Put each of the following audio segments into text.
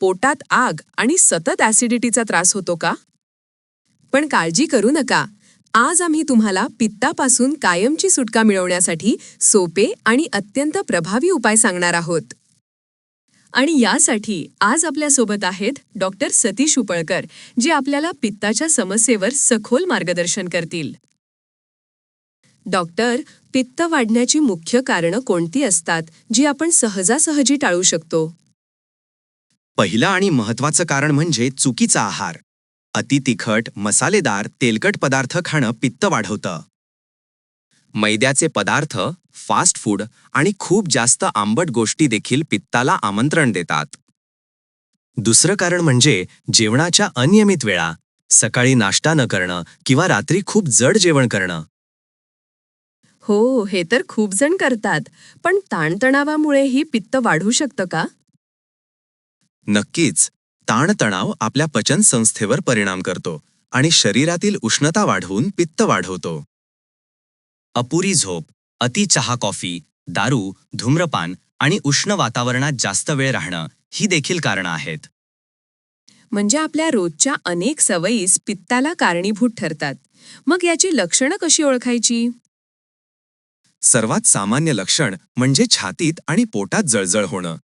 पोटात आग आणि सतत ॲसिडिटीचा त्रास होतो का? पण काळजी करू नका. आज आम्ही तुम्हाला पित्तापासून कायमची सुटका मिळवण्यासाठी सोपे आणि अत्यंत प्रभावी उपाय सांगणार आहोत. आणि यासाठी आज आपल्यासोबत आहेत डॉक्टर सतीश उपळकर जे आपल्याला पित्ताच्या समस्येवर सखोल मार्गदर्शन करतील. डॉक्टर पित्त वाढण्याची मुख्य कारणं कोणती असतात जी आपण सहजासहजी टाळू शकतो? पहिलं आणि महत्त्वाचं कारण म्हणजे चुकीचा आहार. अति तिखट मसालेदार तेलकट पदार्थ खाणं पित्त वाढवतं. मैद्याचे पदार्थ फास्ट फूड आणि खूप जास्त आंबट गोष्टी देखील पित्ताला आमंत्रण देतात. दुसरं कारण म्हणजे जेवणाच्या अनियमित वेळा सकाळी नाश्ता न करणं किंवा रात्री खूप जड जेवण करणं. हो हे तर खूप जण करतात पण ताणतणावामुळेही पित्त वाढू शकतं का? नक्कीच ताणतणाव आपल्या पचन संस्थेवर परिणाम करतो आणि शरीरातील उष्णता वाढवून पित्त वाढवतो. अपुरी झोप अति चहा कॉफी दारू धूम्रपान आणि उष्ण वातावरणात जास्त वेळ राहणं ही देखील कारणं आहेत. म्हणजे आपल्या रोजच्या अनेक सवयीस पित्ताला कारणीभूत ठरतात. मग याची लक्षणं कशी ओळखायची? सर्वात सामान्य लक्षण म्हणजे छातीत आणि पोटात जळजळ होणं.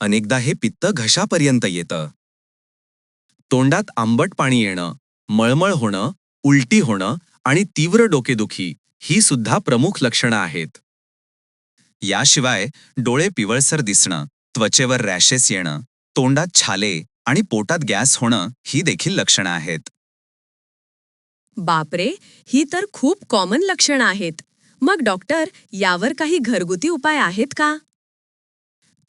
अनेकदा हे पित्त घशापर्यंत येतं. तोंडात आंबट पाणी येणं मळमळ होणं उलटी होणं आणि तीव्र डोकेदुखी ही सुद्धा प्रमुख लक्षणं आहेत. याशिवाय डोळे पिवळसर दिसणं त्वचेवर रॅशेस येणं तोंडात छाले आणि पोटात गॅस होणं ही देखील लक्षणं आहेत. बापरे! ही तर खूप कॉमन लक्षणं आहेत. मग डॉक्टर यावर काही घरगुती उपाय आहेत का?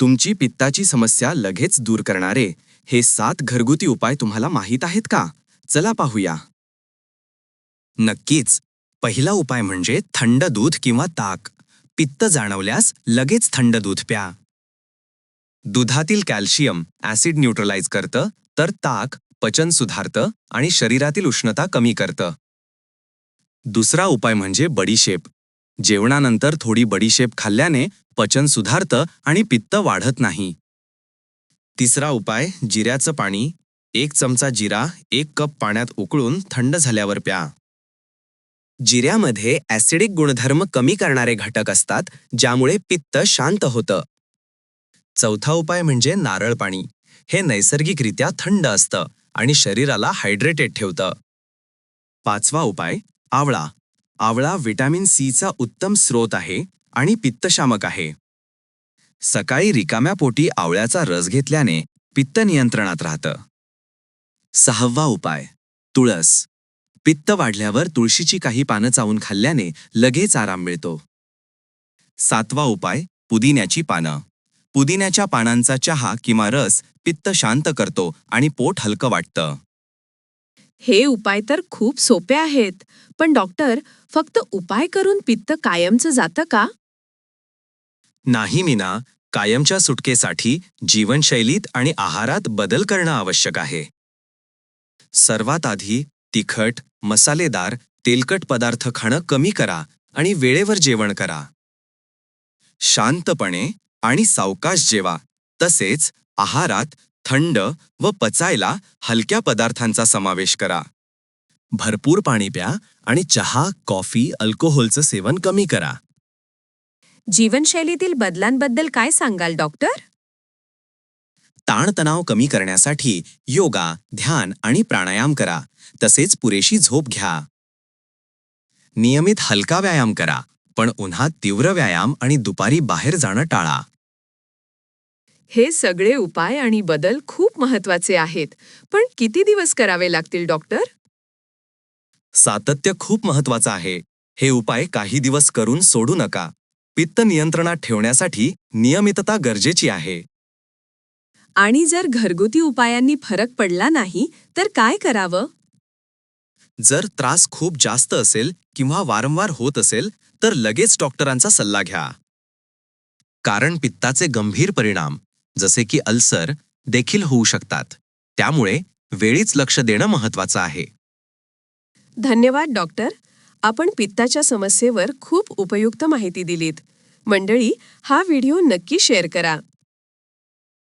तुमची पित्ताची समस्या लगेच दूर करणारे हे सात घरगुती उपाय तुम्हाला माहीत आहेत का? चला पाहूया. नक्कीच. पहिला उपाय म्हणजे थंड दूध किंवा ताक. पित्त जाणवल्यास लगेच थंड दूध प्या. दुधातील कॅल्शियम ॲसिड न्यूट्रलाइज करतं तर ताक पचन सुधारतं आणि शरीरातील उष्णता कमी करतं. दुसरा उपाय म्हणजे बडीशेप. जेवणानंतर थोडी बडीशेप खाल्ल्याने पचन सुधारतं आणि पित्त वाढत नाही. तिसरा उपाय जिऱ्याचं पाणी. एक चमचा जिरा एक कप पाण्यात उकळून थंड झाल्यावर प्या. जिऱ्यामध्ये ॲसिडिक गुणधर्म कमी करणारे घटक असतात ज्यामुळे पित्त शांत होतं. चौथा उपाय म्हणजे नारळ पाणी. हे नैसर्गिकरित्या थंड असतं आणि शरीराला हायड्रेटेड ठेवतं. पाचवा उपाय आवळा. आवळा व्हिटॅमिन सीचा उत्तम स्रोत आहे आणि पित्तशामक आहे. सकाळी रिकाम्या पोटी आवळ्याचा रस घेतल्याने पित्त नियंत्रणात राहतं. सहावा उपाय तुळस. पित्त वाढल्यावर तुळशीची काही पानं चावून खाल्ल्याने लगेच आराम मिळतो. सातवा उपाय पुदिन्याची पानं. पुदिन्याच्या पानांचा चहा किंवा रस पित्त शांत करतो आणि पोट हलकं वाटतं. हे उपाय तर खूप सोपे आहेत. पण डॉक्टर फक्त उपाय करून पित्त कायमचं जातं का? नाही मीना. कायमच्या सुटकेसाठी जीवनशैलीत आणि आहारात बदल करणं आवश्यक आहे. सर्वात आधी तिखट मसालेदार तेलकट पदार्थ खाणं कमी करा आणि वेळेवर जेवण करा. शांतपणे आणि सावकाश जेवा. तसेच आहारात थंड व पचायला हलक्या पदार्थांचा समावेश करा. भरपूर पाणी प्या आणि चहा कॉफी अल्कोहोलचं सेवन कमी करा. जीवनशैलीतील बदलांबद्दल काय सांगाल डॉक्टर? ताणतणाव कमी करण्यासाठी योगा ध्यान आणि प्राणायाम करा. तसेच पुरेशी झोप घ्या. नियमित हलका व्यायाम करा पण उन्हात तीव्र व्यायाम आणि दुपारी बाहेर जाणं टाळा. हे सगळे उपाय आणि बदल खूप महत्त्वाचे आहेत. पण किती दिवस करावे लागतील डॉक्टर? सातत्य खूप महत्वाचं आहे. हे उपाय काही दिवस करून सोडू नका. पित्त नियंत्रणात ठेवण्यासाठी नियमितता गरजेची आहे. आणि जर घरगुती उपायांनी फरक पडला नाही तर काय करावं? जर त्रास खूप जास्त असेल किंवा वारंवार होत असेल तर लगेच डॉक्टरांचा सल्ला घ्या. कारण पित्ताचे गंभीर परिणाम. जसे की अल्सर देखील होऊ शकतात. त्यामुळे वेळीच लक्ष देणं महत्वाचं आहे. धन्यवाद डॉक्टर. आपण पित्ताच्या समस्येवर खूप उपयुक्त माहिती दिलीत. मंडळी हा व्हिडिओ नक्की शेअर करा.